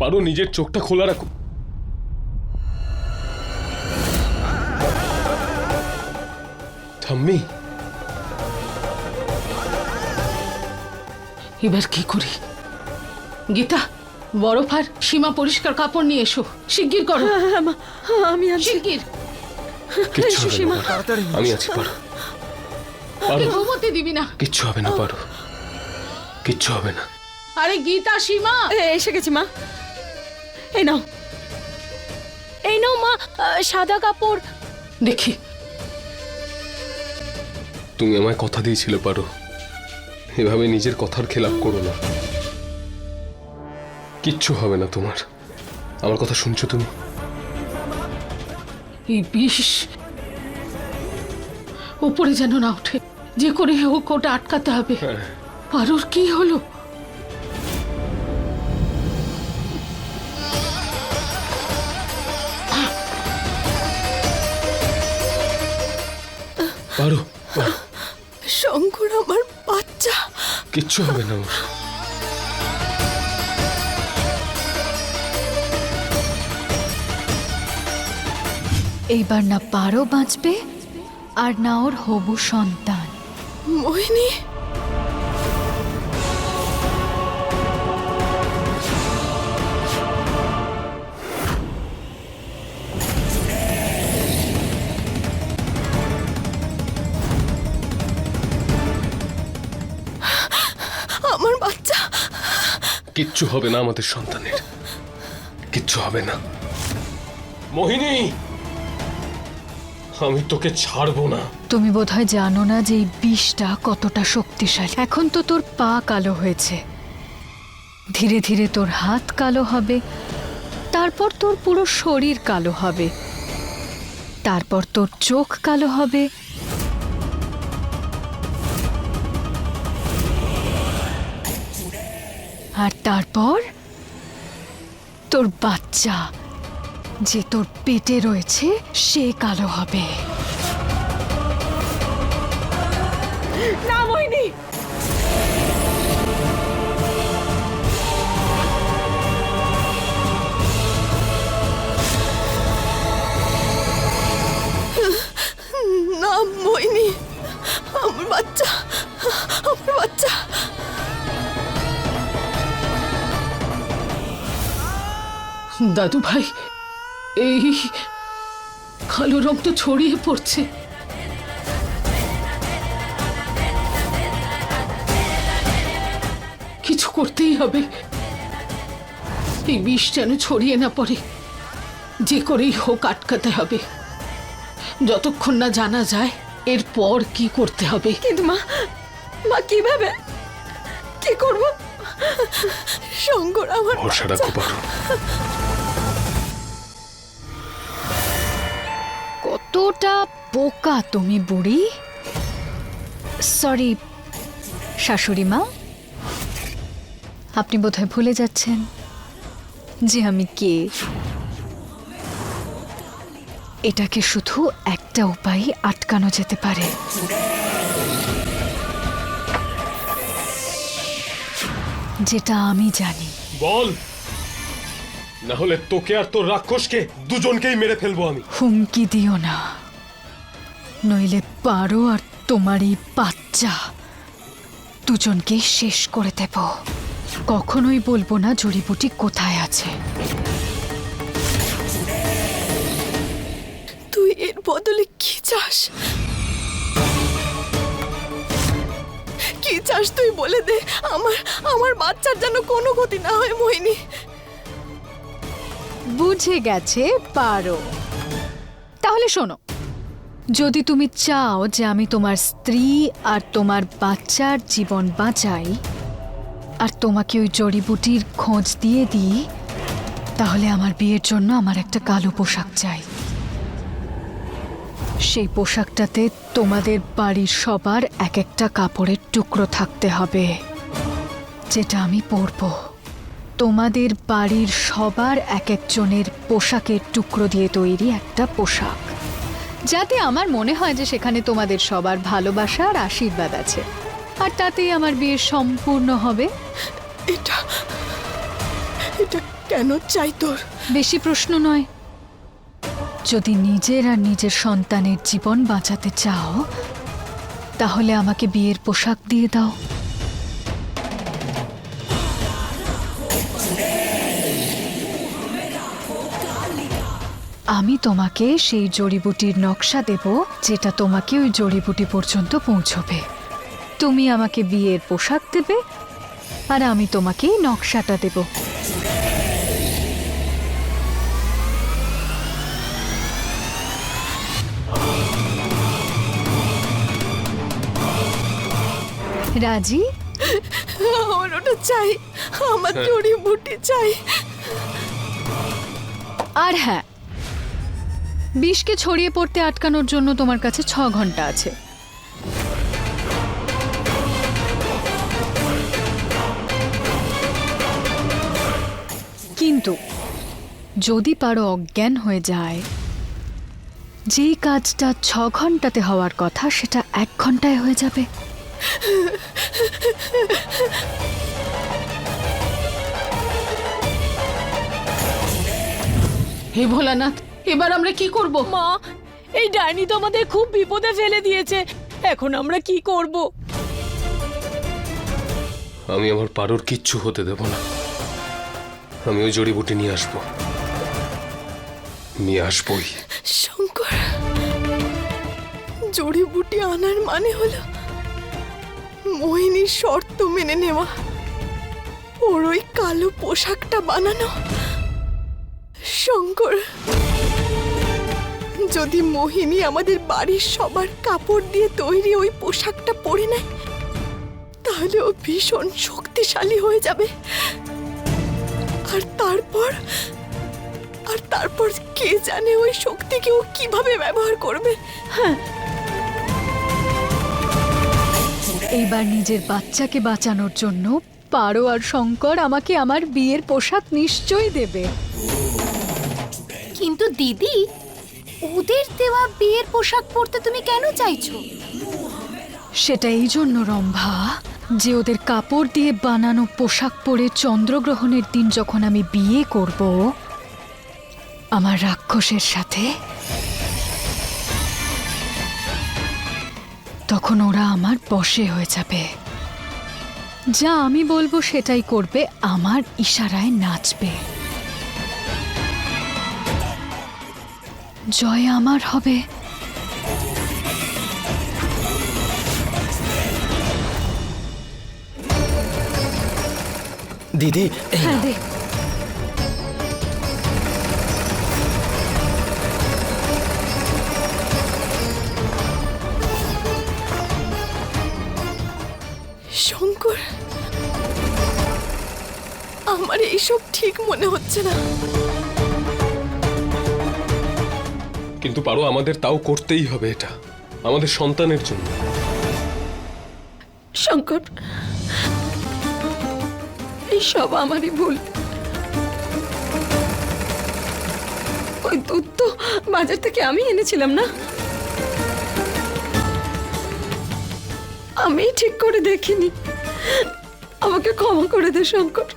পারো নিজের চোখটা খোলা রাখো। ঠাম্মি। এবার কি করি? গীতা বরফ আর সীমা পরিষ্কার কাপড় নিয়ে এসো। শিগগির করো। হ্যাঁ মা হ্যাঁ, আমি শিগগির। আমি আছি পারো। ঘুমোতে দিবি না। কিচ্ছু হবে না পারো। কিচ্ছু হবে না। আরে গীতা সীমা। এ, এসে গেছি মা। এই নাও। এই নাও মা সাদা কাপড়। দেখি। তুমি আমায় কথা দিয়েছিলে পারো। এভাবে নিজের কথার খেলাপ করো না। কিচ্ছু হবে না তোমার। আমার কথা শুনছো তুমি? এই বিষ। উপরে যেন না ওঠে। যে করে হোক ওটা আটকাতে হবে। হ্যাঁ। পারোর কি হলো? কিচ্ছু হবে না ওর। এইবার না পারো বাঁচবে আর না ওর হবু সন্তান। মোহিনী! কিচ্ছু হবে না আমাদের সন্তানের। কিচ্ছু হবে না। মোহিনী! আমি তোকে ছাড়বো না। তুমি বোধহয় জানো না যে এই বিষটা কতটা শক্তিশালী। এখন তো তোর পা কালো হয়েছে। ধীরে ধীরে তোর হাত কালো হবে। তারপর তোর পুরো শরীর কালো হবে। তারপর তোর চোখ কালো হবে। আর তারপর? তোর বাচ্চা, যে তোর পেটে রয়েছে, সে কালো হবে। না, মোহিনী! না, মোহিনী! আমার বাচ্চা আমার বাচ্চা! দাদু ভাই এই কালো রং তো ছড়িয়ে পড়ছে। কিছু করতেই হবে। এই বিষ যেন ছড়িয়ে না পড়ে। যে করেই হোক আটকাতে হবে। যতক্ষণ না জানা যায় এরপর কি করতে হবে। কিন্তু মা মা কীভাবে? কি করব? শঙ্কর আমার ভরসা রাখো কতটা বোকা তুমি বুড়ি। সরি শাশুড়ি মা। আপনি বোধহয় ভুলে যাচ্ছেন যে আমি কে। এটাকে শুধু একটা উপায় আটকানো যেতে পারে। যেটা আমি জানি। বল। না হলে তোকে আর তোর রাক্ষসকে দুজনকেই মেরে ফেলব আমি। হুমকি দিও না। নইলে পারো আর তোমার এই বাচ্চা। দুজনকে শেষ করে দেব। কখনোই বলব না জড়িবুটি কোথায় আছে। তুই এর বদলে কি চাস? কি চাস তুই বলে দে? আমার আমার বাচ্চার যেন কোনো ক্ষতি না হয় মোহিনী। বুঝে গেছে পারো। তাহলে শোনো যদি তুমি চাও যে আমি তোমার স্ত্রী আর তোমার বাচ্চার জীবন বাঁচাই, আর তোমাকে ওই জড়িবুটির খোঁজ দিয়ে দিই, তাহলে আমার বিয়ের জন্য আমার একটা কালো পোশাক চাই। সেই পোশাকটাতে তোমাদের বাড়ির সবার এক একটা কাপড়ের টুকরো থাকতে হবে, যেটা আমি পরবো। তোমাদের বাড়ির সবার এক একজনের পোশাকের টুকরো দিয়ে তৈরি একটা পোশাক। যাতে আমার মনে হয় যে সেখানে তোমাদের সবার ভালোবাসা আর আশীর্বাদ আছে। আর তাতেই আমার বিয়ে সম্পূর্ণ হবে। এটা এটা কেন চাই তোর? বেশি প্রশ্ন নয়। যদি নিজের আর নিজের সন্তানের জীবন বাঁচাতে চাও তাহলে আমাকে বিয়ের পোশাক দিয়ে দাও। আমি তোমাকে সেই জড়িবুটির নকশা দেব যেটা তোমাকে ওই জড়িবুটি পর্যন্ত পৌঁছবে। তুমি আমাকে বিয়ের পোশাক দেবে আর আমি তোমাকে নকশাটা দেবো। রাজি? আমার ওটা চাই আমার জড়িবুটি চাই। আর হ্যাঁ বিষকে ছড়িয়ে পড়তে আটকানোর জন্য তোমার কাছে ছ ঘণ্টা আছে। কিন্তু যদি পারো অজ্ঞান হয়ে যায়, যেই কাজটা ছ ঘন্টাতে হওয়ার কথা সেটা এক ঘন্টায় হয়ে যাবে। হে ভোলানাথ এবার আমরা কি করব? মা এই ডাইনি তো আমাদের খুব বিপদে ফেলে দিয়েছে। এখন আমরা কি করব? আমি আমার পারোর কিচ্ছু হতে দেব না। আমি ওই জড়িবুটি নিয়ে আসব। নিয়ে আসবই। শঙ্কর জড়িবুটি আনার মানে হলো মোহিনীর শর্ত মেনে নেওয়া। ওর ওই কালো পোশাকটা বানানো। শঙ্কর, যদি মোহিনী আমাদের বাড়ির সবার কাপড় দিয়ে তৈরি ওই পোশাকটা পরে নেয়, তাহলে ও ভীষণ শক্তিশালী হয়ে যাবে। আর তারপর আর তারপর কে জানে ওই শক্তিকে ও কীভাবে ব্যবহার করবে? হ্যাঁ। এইবার নিজের বাচ্চাকে বাঁচানোর জন্য পারো আর শঙ্কর আমাকে আমার বিয়ের পোশাক নিশ্চয়ই দেবে। কিন্তু দিদি, ওদের দেওয়া বিয়ের পোশাক পরতে তুমি কেন চাইছো? সেটা এই জন্য, রম্ভা, যে ওদের কাপড় দিয়ে বানানো পোশাক পরে চন্দ্রগ্রহণের দিন যখন আমি বিয়ে করব, আমার রাক্ষসের সাথে, তখন ওরা আমার বসে হয়ে যাবে। যা আমি বলব সেটাই করবে, আমার ইশারায় নাচবে। জয় আমার হবে। দিদি হ্যাঁ দে। শঙ্কর আমার এইসব ঠিক মনে হচ্ছে না। কিন্তু পারো, আমাদের তাও করতেই হবে এটা। আমাদের সন্তানের জন্য। শঙ্কর, এই সব আমারই ভুল। ওই দুধ তো বাজার থেকে আমি এনেছিলাম না? আমি ঠিক করে দেখিনি। আমাকে ক্ষমা করে দে, শঙ্কর।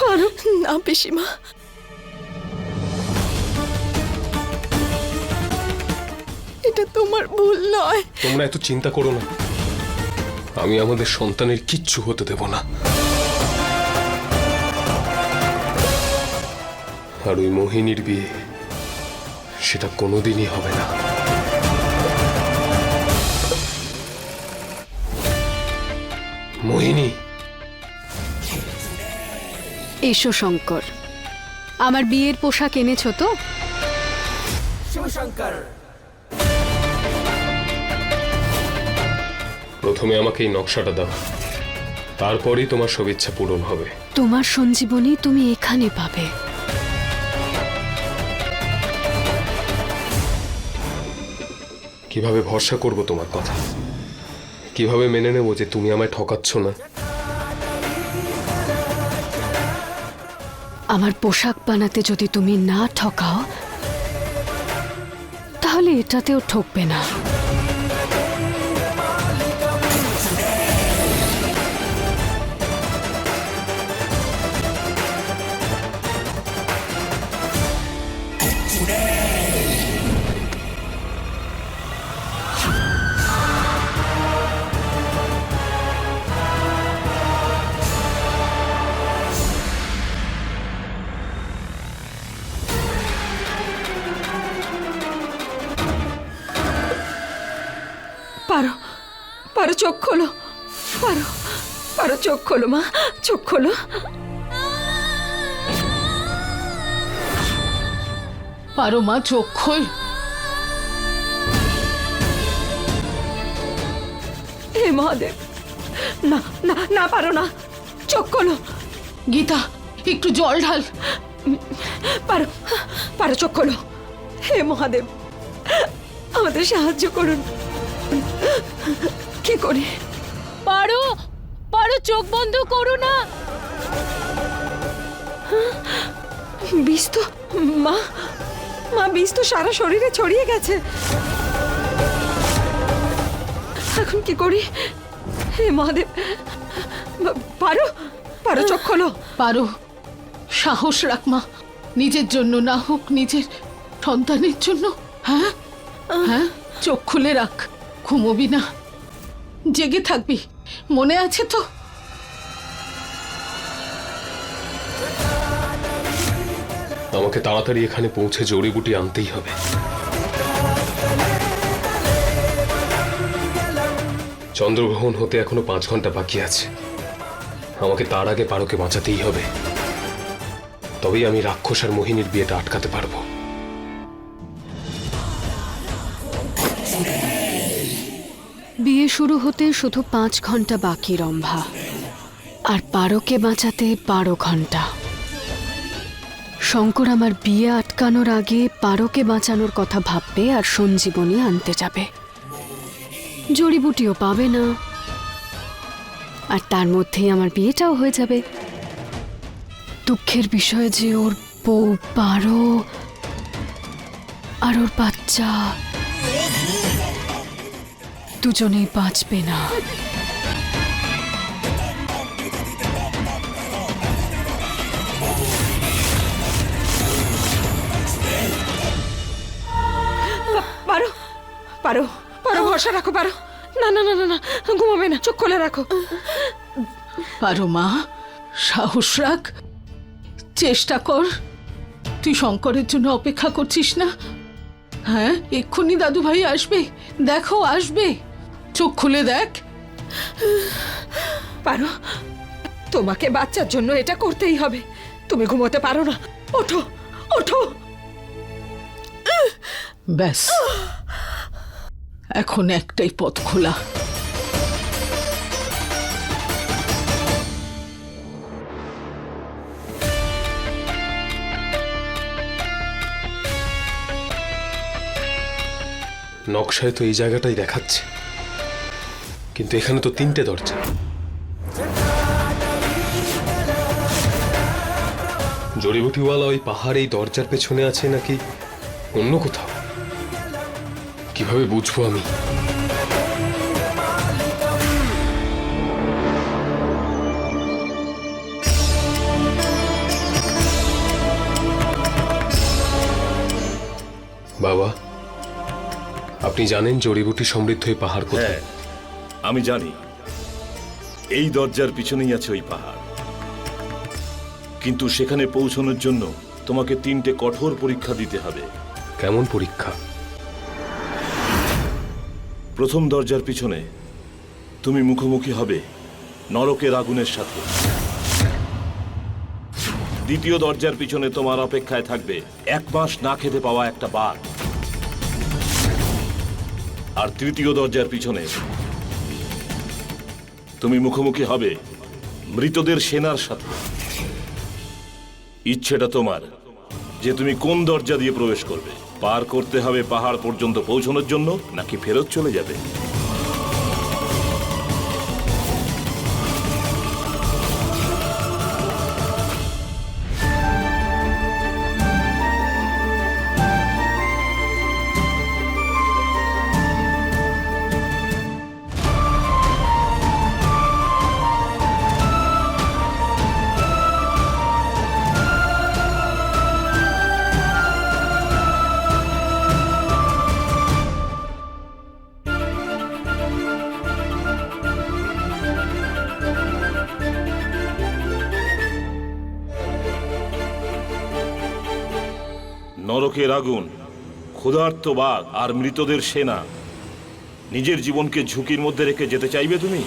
পারো না, পিসিমা। এটা তোমার ভুল নয়। তোমরা এত চিন্তা করো না। আমি আমাদের সন্তানের কিচ্ছু হতে দেব না। আর ওই মোহিনীর বিয়ে সেটা কোনোদিনই হবে না। মোহিনী। এসো শঙ্কর। আমার বিয়ের পোশাক এনেছো তো? প্রথমে আমাকে এই নকশাটা দাও। তারপরেই তোমার সব ইচ্ছা পূরণ হবে। তোমার সঞ্জীবনী তুমি এখানে পাবে। কীভাবে ভরসা করব তোমার কথা? কীভাবে মেনে নেব যে তুমি আমায় ঠকাচ্ছ না? আমার পোশাক বানাতে যদি তুমি না ঠকাও তাহলে এটাতেও ঠকবে না। পারো চোখ খোলো। পারো পারো চোখ খোলো মা চোখ খোলো। পারো মা চোখ খোল। হে মহাদেব না না না পারো না। চোখ খোলো। গীতা একটু জল ঢাল। পারো পারো চোখ খোলো। হে মহাদেব আমাদের সাহায্য করুন। কি করি? পারো পারো চোখ বন্ধ করো না। বিষ তো মা মা বিষ তো সারা শরীরে ছড়িয়ে গেছে। এখন কি করি? হে মহাদেব পারো পারো চোখ খোলো। পারো সাহস রাখ মা। নিজের জন্য না হোক নিজের সন্তানের জন্য হ্যাঁ? হ্যাঁ? চোখ খুলে রাখ ঘুমোবি না। জেগে থাকবি। মনে আছে তো? আমাকে তাড়াতাড়ি এখানে পৌঁছে জড়িবুটি আনতেই হবে। চন্দ্রগ্রহণ হতে এখনও পাঁচ ঘণ্টা বাকি আছে। আমাকে তার আগে পারোকে বাঁচাতেই হবে। তবেই আমি রাক্ষস আর মোহিনীর বিয়েটা আটকাতে পারব। বিয়ে শুরু হতে শুধু পাঁচ ঘণ্টা বাকি রম্ভা। আর পারোকে বাঁচাতে বারো ঘণ্টা। শঙ্কর আমার বিয়ে আটকানোর আগে পারোকে বাঁচানোর কথা ভাববে আর সঞ্জীবনী আনতে যাবে। জড়িবুটিও পাবে না। আর তার মধ্যেই আমার বিয়েটাও হয়ে যাবে। দুঃখের বিষয় যে ওর বউ পারো আর ওর বাচ্চা দুজনেই বাঁচবে না। পারো পারো পারো ভরসা রাখো পারো। না না না না না ঘুমাবে না চোখ খোলা রাখো। পারো মা সাহস রাখ। চেষ্টা কর। তুই শঙ্করের জন্য অপেক্ষা করছিস না? হ্যাঁ এক্ষুনি দাদু ভাই আসবে। দেখো আসবে। চোখ খুলে দেখ। পারো। তোমাকে বাচ্চার জন্য এটা করতেই হবে। তুমি ঘুমোতে পারো না। ওঠো ওঠো। ব্যাস। এখন একটাই পথ খোলা। নকশায় তো এই জায়গাটাই দেখাচ্ছে। কিন্তু এখানে তো তিনটে দরজা। জড়িবুটিওয়ালা ওই পাহাড় এই দরজার পেছনে আছে নাকি অন্য কোথাও? কীভাবে বুঝব আমি? বাবা, আপনি জানেন জড়িবুটি সমৃদ্ধ এই পাহাড় কোথায়? হ্যাঁ। আমি জানি এই দরজার পিছনেই আছে ওই পাহাড়। কিন্তু সেখানে পৌঁছানোর জন্য তোমাকে তিনটে কঠোর পরীক্ষা দিতে হবে। কেমন পরীক্ষা? প্রথম দরজার পিছনে তুমি মুখোমুখি হবে নরকের আগুনের সাথে। দ্বিতীয় দরজার পিছনে তোমার অপেক্ষায় থাকবে এক মাস না খেতে পাওয়া একটা বাঘ। আর তৃতীয় দরজার পিছনে তুমি মুখোমুখি হবে মৃতদের সেনার সাথে। ইচ্ছেটা তোমার যে তুমি কোন দরজা দিয়ে প্রবেশ করবে। পার করতে হবে পাহাড় পর্যন্ত পৌঁছানোর জন্য নাকি ফেরত চলে যাবে? নরকের আগুন ক্ষুধার্ত বাঘ আর মৃতদের সেনা। নিজের জীবনকে ঝুঁকির মধ্যে রেখে যেতে চাইবে তুমি?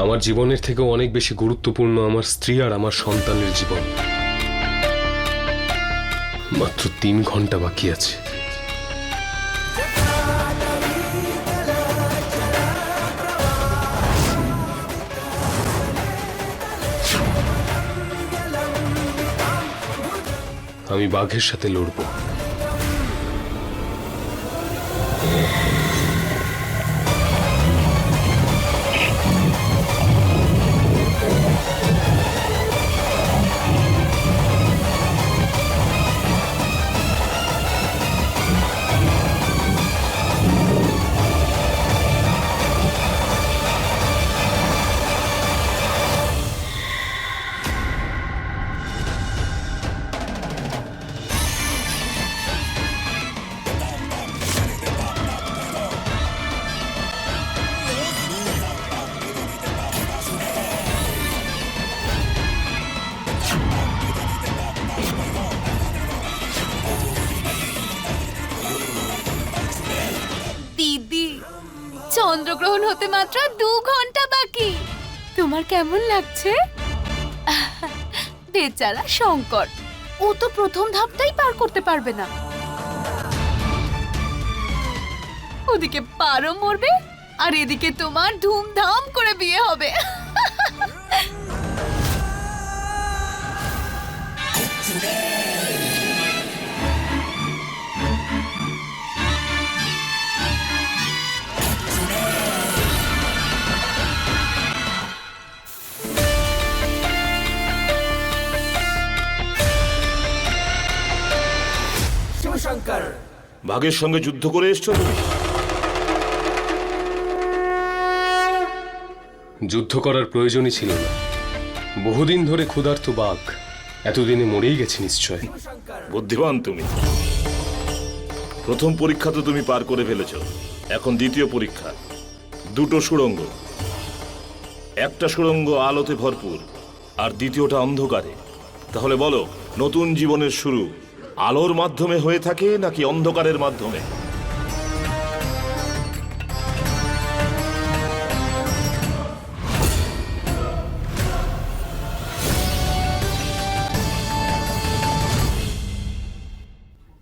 আমার জীবনের থেকে অনেক বেশি গুরুত্বপূর্ণ আমার স্ত্রী আর আমার সন্তানের জীবন। মাত্র তিন ঘণ্টা বাকি আছে। আমি বাঘের সাথে লড়বো। চন্দ্রগ্রহণ হতে মাত্র দু ঘণ্টা বাকি। তোমার কেমন লাগছে? বেচারা শঙ্কর, ও তো প্রথম ধাপটাই পার করতে পারবে না। ওদিকে পারও মরবে, আর এদিকে তোমার ধুমধাম করে বিয়ে হবে। বাঘের সঙ্গে যুদ্ধ করে এসছো তুমি? যুদ্ধ করার প্রয়োজনই ছিল না। বহুদিন ধরে ক্ষুধার্ত বাঘ এতদিনে মরেই গেছে নিশ্চয়। বুদ্ধিমান তুমি। প্রথম পরীক্ষা তো তুমি পার করে ফেলেছ। এখন দ্বিতীয় পরীক্ষা। দুটো সুড়ঙ্গ। একটা সুড়ঙ্গ আলোতে ভরপুর আর দ্বিতীয়টা অন্ধকারে। তাহলে বলো নতুন জীবনের শুরু আলোর মাধ্যমে হয়ে থাকে নাকি অন্ধকারের মাধ্যমে?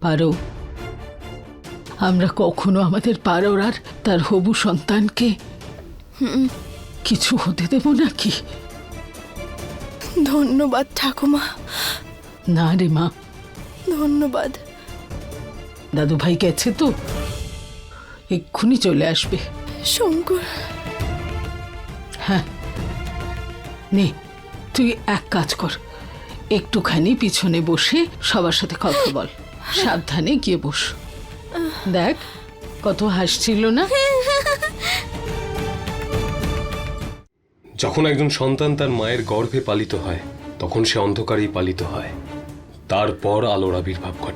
পারো। আমরা কখনো আমাদের পারোর আর তার হবু সন্তানকে কিছু হতে দেব নাকি? ধন্যবাদ ঠাকুমা। না রে মা ধন্যবাদ। দাদু ভাই গেছে তো? এক্ষুনি চলে আসবে। শঙ্কর। হ্যাঁ। নে তুই এক কাজ কর। একটুখানি পিছনে বসে সবার সাথে কথা বল। সাবধানে গিয়ে বস। দেখ কত হাসছিল না? যখন একজন সন্তান তার মায়ের গর্ভে পালিত হয় তখন সে অন্ধকারেই পালিত হয়। তারপর আলোর আবির্ভাব ঘটে।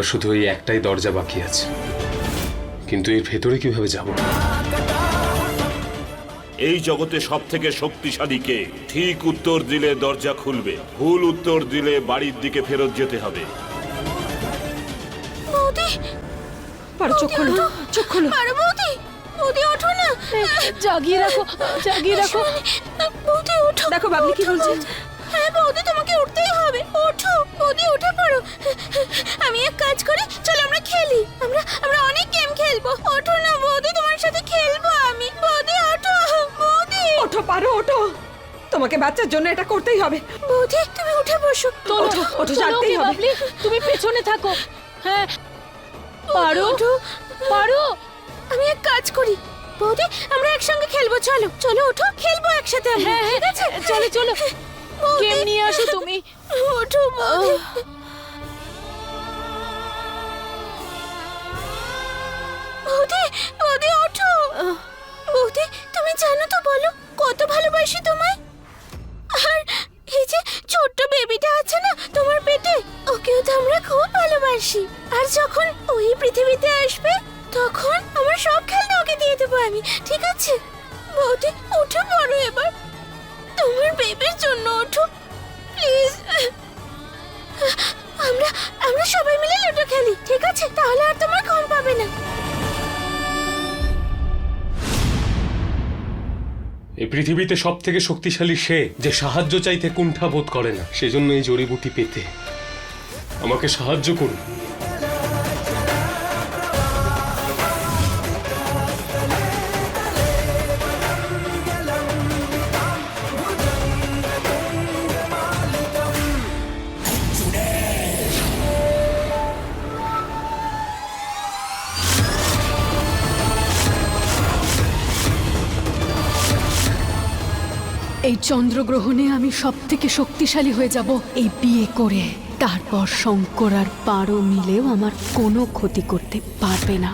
এবার শুধু এই একটাই দরজা বাকি আছে। কিন্তু এর ভেতরে কীভাবে যাব? এই জগতে সব থেকে শক্তিশালী কে? ঠিক উত্তর দিলে দরজা খুলবে ভুল উত্তর দিলে বাড়ির দিকে ফেরত যেতে হবে। পারো চোখ খোলো চোখ খোলো। পারো বৌদি বৌদি ওঠো না। জাগিয়ে রাখো জাগিয়ে রাখো। বৌদি ওঠো। দেখো বাবলি কি বলছে। হ্যাঁ বৌদি তোমাকে উঠতেই হবে। ওঠো। বৌদি উঠে পড়ো। আমি এক কাজ করি চলো আমরা খেলি। আমরা আমরা অনেক গেম খেলব। ওঠো না বৌদি তোমার সাথে খেলব আমি। বৌদি ওঠো বৌদি। ওঠো পারো ওঠো। তোমাকে বাচ্চার জন্য এটা করতেই হবে। বৌদি তুমি উঠে বসো। ওঠো ওঠো জানতেই হবে। তুমি পেছনে থাকো। হ্যাঁ। পারো পারো। আমি এক কাজ করি। বৌদি আমরা একসঙ্গে খেলব চলো। চলো ওঠো খেলব একসাথে আমরা হ্যাঁ হ্যাঁ ঠিক আছে? চলো চলো। গেম নিয়ে আসো তুমি? ওঠো বৌদি বৌদি বৌদি ওঠো। বৌদি তুমি জানো তো বলো কত ভালোবাসি তোমায়? আর এই যে ছোট্ট বেবিটা আছে না তোমার পেটে ওকেও তো আমরা খুব ভালোবাসি। আর যখন ওই পৃথিবীতে আসবে তখন আমার সব খেলনা ওকে দিয়ে দেবো আমি ঠিক আছে? বৌদি উঠে পড়ো এবার। তোমার বেবির জন্য ওঠো। প্লিজ। আমরা আমরা সবাই মিলে লুডো খেলি, ঠিক আছে? তাহলে আর তোমার ঘুম পাবে না। এই পৃথিবীতে সব থেকে শক্তিশালী সে যে সাহায্য চাইতে কুণ্ঠা বোধ করে না, সেজন্য এই জড়িবুটি পেতে। আমাকে সাহায্য করুন। এই চন্দ্রগ্রহণে আমি সব থেকে শক্তিশালী হয়ে যাব। এই বিয়ে করে, তারপর শঙ্কর আর পারো মিলেও আমার কোনো ক্ষতি করতে পারবে না।